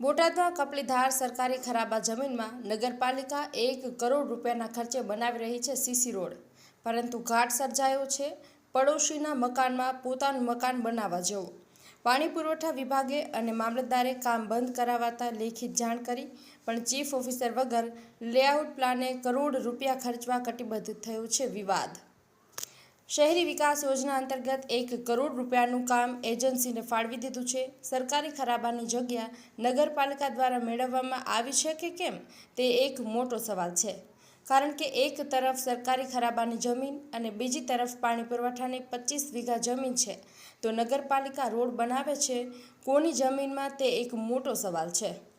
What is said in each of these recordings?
બોટાદમાં કપલીધાર સરકારી ખરાબા જમીનમાં નગરપાલિકા એક કરોડ રૂપિયાના ખર્ચે બનાવી રહી છે સીસી રોડ. પરંતુ ઘાટ સર્જાયો છે, પડોશીના મકાનમાં પોતાનું મકાન બનાવવા જવું. પાણી પુરવઠા વિભાગે અને મામલતદારે કામ બંધ કરાવાતા લેખિત જાણ કરી, પણ ચીફ ઓફિસર વગર લેઆઉટ પ્લાને કરોડ રૂપિયા ખર્ચવા કટિબદ્ધ થયો છે વિવાદ. શહેરી વિકાસ યોજના અંતર્ગત એક કરોડ રૂપિયાનું કામ એજન્સીને ફાળવી દીધું છે. સરકારી ખરાબાની જગ્યા નગરપાલિકા દ્વારા મેળવવામાં આવી છે કે કેમ? તે એક મોટો સવાલ છે. કારણ કે એક તરફ સરકારી ખરાબાની જમીન અને બીજી તરફ પાણી પુરવઠાની પચીસ વીઘા જમીન છે. તો નગરપાલિકા રોડ બનાવે છે? કોની જમીનમાં? તે એક મોટો સવાલ છે.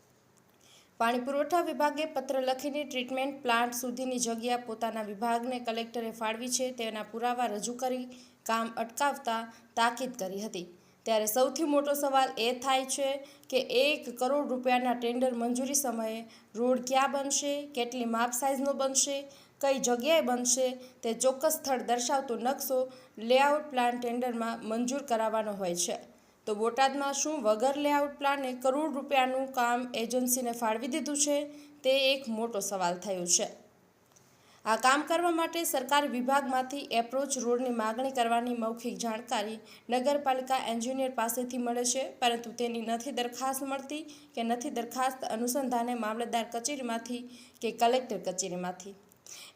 પાણી પુરવઠા વિભાગે પત્ર લખીને ટ્રીટમેન્ટ પ્લાન્ટ સુધીની જગ્યા પોતાના વિભાગને કલેક્ટરે ફાળવી છે, તેના પુરાવા રજૂ કરી કામ અટકાવતા તાકીદ કરી હતી. ત્યારે સૌથી મોટો સવાલ એ થાય છે કે એક કરોડ રૂપિયાના ટેન્ડર મંજૂરી સમયે રોડ ક્યાં બનશે, કેટલી માપ સાઇઝનો બનશે, કઈ જગ્યાએ બનશે, તે ચોક્કસ સ્થળ દર્શાવતો નકશો લેઆઉટ પ્લાન ટેન્ડરમાં મંજૂર કરાવવાનો હોય છે. તો બોટાદમાં શું વગર લેઆઉટ પ્લાને કરોડ રૂપિયાનું કામ એજન્સીને ફાળવી દીધું છે? તે એક મોટો સવાલ થયો છે. આ કામ કરવા માટે સરકાર વિભાગમાંથી એપ્રોચ રોડની માગણી કરવાની મૌખિક જાણકારી નગરપાલિકા એન્જિનિયર પાસેથી મળે છે, પરંતુ તેની નથી દરખાસ્ત મળતી કે નથી દરખાસ્ત અનુસંધાને મામલતદાર કચેરીમાંથી કે કલેક્ટર કચેરીમાંથી.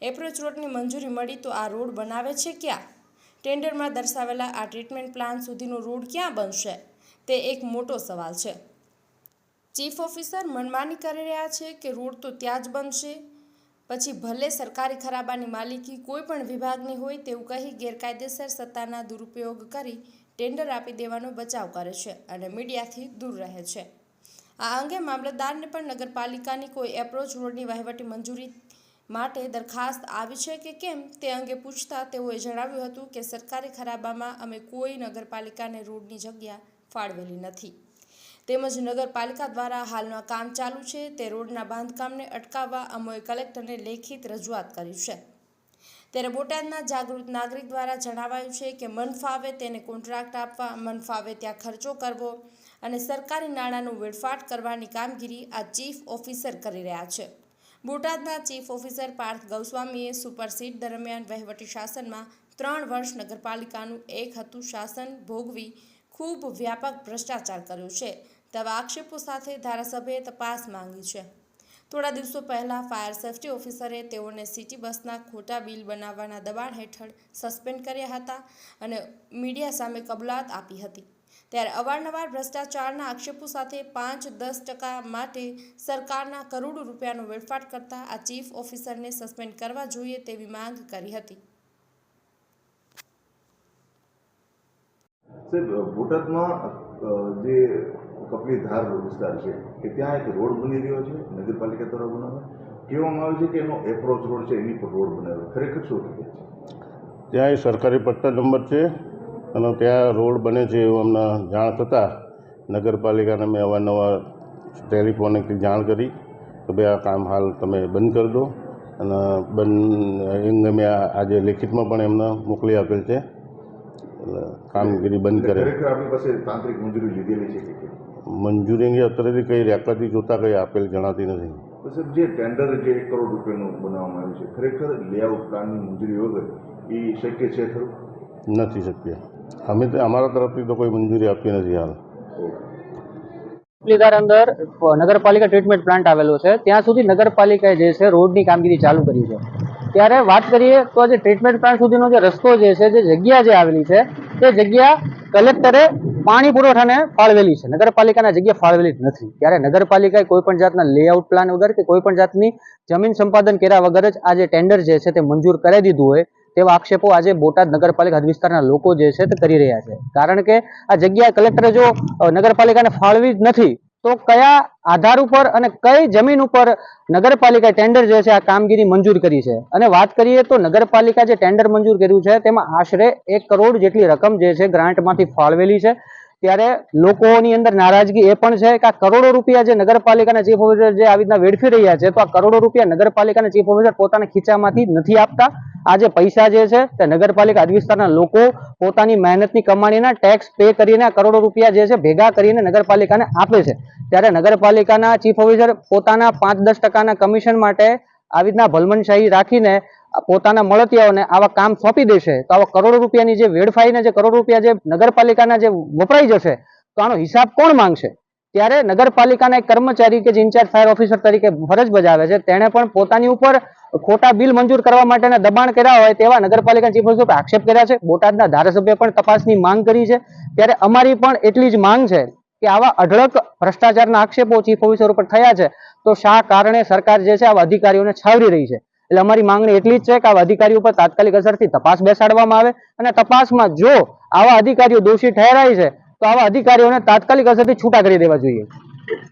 એપ્રોચ રોડની મંજૂરી મળી તો આ રોડ બનાવે છે ક્યાં? ટેન્ડરમાં દર્શાવેલા આ ટ્રીટમેન્ટ પ્લાન સુધીનો રોડ ક્યાં બનશે? તે એક મોટો સવાલ છે. ચીફ ઓફિસર મનમાની કરી રહ્યા છે કે રોડ તો ત્યાં જ બનશે. પછી ભલે સરકારી ખરાબાની માલિકી કોઈ પણ વિભાગની હોય તેવું કહી ગેરકાયદેસર સત્તાના દુરુપયોગ કરી ટેન્ડર આપી દેવાનો બચાવ કરે છે અને મીડિયાથી દૂર રહે છે. આ અંગે મામલતદારને પણ નગરપાલિકાની કોઈ એપ્રોચ રોડની વહીવટી મંજૂરી માટે દરખાસ્ત આવી છે કે કેમ તે અંગે પૂછતા તેઓએ જણાવ્યું હતું કે સરકારી ખરાબામાં અમે કોઈ નગરપાલિકાને રોડની જગ્યા ફાળવેલી નથી. તેમજ નગરપાલિકા દ્વારા હાલમાં કામ ચાલુ છે તે રોડના બાંધકામને અટકાવવા અમોએ કલેક્ટરને લેખિત રજૂઆત કરી છે. ત્યારે બોટાદના જાગૃત નાગરિક દ્વારા જણાવાયું છે કે મન ફાવે તેને કોન્ટ્રાક્ટ આપવા, મન ફાવે ત્યાં ખર્ચો કરવો અને સરકારી નાણાંનું વેડફાટ કરવાની કામગીરી આ ચીફ ઓફિસર કરી રહ્યા છે. બોટાદના ચીફ ઓફિસર પાર્થ ગૌસ્વામીએ સુપરસીટ દરમિયાન વહીવટી શાસનમાં ત્રણ વર્ષ નગરપાલિકાનું એક હતું શાસન ભોગવી ખૂબ વ્યાપક ભ્રષ્ટાચાર કર્યો છે. તેવા આક્ષેપો સાથે ધારાસભ્યએ તપાસ માંગી છે. થોડા દિવસો પહેલાં ફાયર સેફ્ટી ઓફિસરે તેઓને સિટી બસના ખોટા બિલ બનાવવાના દબાણ હેઠળ સસ્પેન્ડ કર્યા હતા અને મીડિયા સામે કબૂલાત આપી હતી. ત્યારે અવારનવાર ભ્રષ્ટાચારના આક્ષેપો સાથે પાંચ દસ ટકા માટે સરકારના કરોડો રૂપિયાનો વેડફાટ કરતા આ ચીફ ઓફિસરને સસ્પેન્ડ કરવા જોઈએ તેવી માંગ કરી હતી. બોટાદમાં જે કપલી ધાર વિસ્તાર છે કે ત્યાં એક રોડ બની રહ્યો છે નગરપાલિકા દ્વારા બનાવે કહેવામાં આવે છે કે એનો એપ્રોચ રોડ છે એની પર રોડ બનાવ્યો. ખરેખર શું છે? ત્યાં એ સરકારી પટ્ટા નંબર છે. અને ત્યાં રોડ બને છે એવું અમને જાણ થતાં નગરપાલિકાને મેં અવારનવાર ટેલિફોનિક જાણ કરી કે ભાઈ આ કામ હાલ તમે બંધ કરી દો અને બંધ એમ મેં આજે લેખિતમાં પણ એમને મોકલી આપેલ છે. એટલે કામગીરી બંધ કરે પાસે તાંત્રિક મંજૂરી લીધેલી છે મંજૂરી અંગે અત્યારેથી કંઈ રેકર્ડથી જોતાં કંઈ આપેલ જણાતી નથી. સર જે ટેન્ડર જે એક કરોડ રૂપિયાનું બનાવવામાં આવ્યું છે ખરેખર લેઆઉટ પ્લાનની મંજૂરી વગર એ શક્ય છે ખરું? નથી શક્ય. અમે અમારા તરફથી તો કોઈ મંજૂરી આપી નથી હાલ. ઓકે અંદર નગરપાલિકા ટ્રીટમેન્ટ પ્લાન્ટ આવેલો છે. ત્યાં સુધી નગરપાલિકાએ જે છે રોડની કામગીરી ચાલુ કરી છે. ત્યારે વાત કરીએ તો જે ટ્રીટમેન્ટ પ્લાન્ટ સુધીનો જે રસ્તો જે છે, જે જગ્યા જે આવેલી છે, તે જગ્યા કલેક્ટરે પાણી પુરવઠાને ફાળવેલી છે. નગરપાલિકાના જગ્યા ફાળવેલી નથી. ત્યારે નગરપાલિકાએ કોઈ પણ જાતના લેઆઉટ પ્લાન વગર કે કોઈ પણ જાતની જમીન સંપાદન કર્યા વગર જ આ જે ટેન્ડર જે છે, તે મંજૂર કરી દીધું હોય તેવા આક્ષેપો આજે બોટાદ નગરપાલિકા હદ વિસ્તારના લોકો જે છે તે કરી રહ્યા છે. કારણ કે આ જગ્યા કલેક્ટરે જો નગરપાલિકાને ફાળવી જ નથી, તો કયા આધાર ઉપર અને કઈ જમીન ઉપર નગરપાલિકા ટેન્ડર જે છે આ કામગીરી મંજૂર કરી છે? અને વાત કરીએ તો નગરપાલિકા જે ટેન્ડર મંજૂર કર્યું છે, તેમાં આશરે એક કરોડ જેટલી રકમ જે છે ગ્રાન્ટમાંથી ફાળવેલી છે. ત્યારે લોકોની અંદર નારાજગી એ પણ છે કે આ કરોડો રૂપિયા જે નગરપાલિકાના ચીફ ઓફિસર જે આવી રીતના વેડફી રહ્યા છે, તો આ કરોડો રૂપિયા નગરપાલિકાના ચીફ ઓફિસર પોતાના ખીચામાંથી નથી આપતા. આ જે પૈસા જે છે તે નગરપાલિકા વિસ્તારના લોકો પોતાની મહેનતની કમાણીના ટેક્સ પે કરીને આ કરોડો રૂપિયા જે છે ભેગા કરીને નગરપાલિકાને આપે છે. ત્યારે નગરપાલિકાના ચીફ ઓફિસર પોતાના પાંચ દસ ટકાના કમિશન માટે આવી રીતના ભલમનશાહી રાખીને પોતાના મળતિયાઓને આવા કામ સોંપી દેશે, તો આવા કરોડો રૂપિયાની જે વેડફાઈને જે કરોડો રૂપિયા જે નગરપાલિકાના જે વપરાઈ જશે, તો આનો હિસાબ કોણ માંગશે? ત્યારે નગરપાલિકાના એક કર્મચારી કે જે ઇન્ચાર્જ ફાયર ઓફિસર તરીકે ફરજ બજાવે છે, તેણે પણ પોતાની ઉપર ખોટા બિલ મંજૂર કરવા માટેના દબાણ કર્યા હોય તેવા નગરપાલિકા ચીફ ઓફિસર આક્ષેપ કર્યા છે. બોટાદના ધારાસભ્ય પણ તપાસની માંગ કરી છે. ત્યારે અમારી પણ એટલી જ માંગ છે કે આવા અઢળક ભ્રષ્ટાચારના આક્ષેપો ચીફ ઓફિસર ઉપર થયા છે, તો શા કારણે સરકાર જે છે આવા અધિકારીઓને છાવરી રહી છે? એટલે અમારી માંગણી એટલી જ છે કે આવા અધિકારીઓ ઉપર તાત્કાલિક અસરથી તપાસ બેસાડવામાં આવે અને તપાસમાં જો આવા અધિકારીઓ દોષી ઠેરાય છે, તો આવા અધિકારીઓને તાત્કાલિક અસરથી છૂટા કરી દેવા જોઈએ.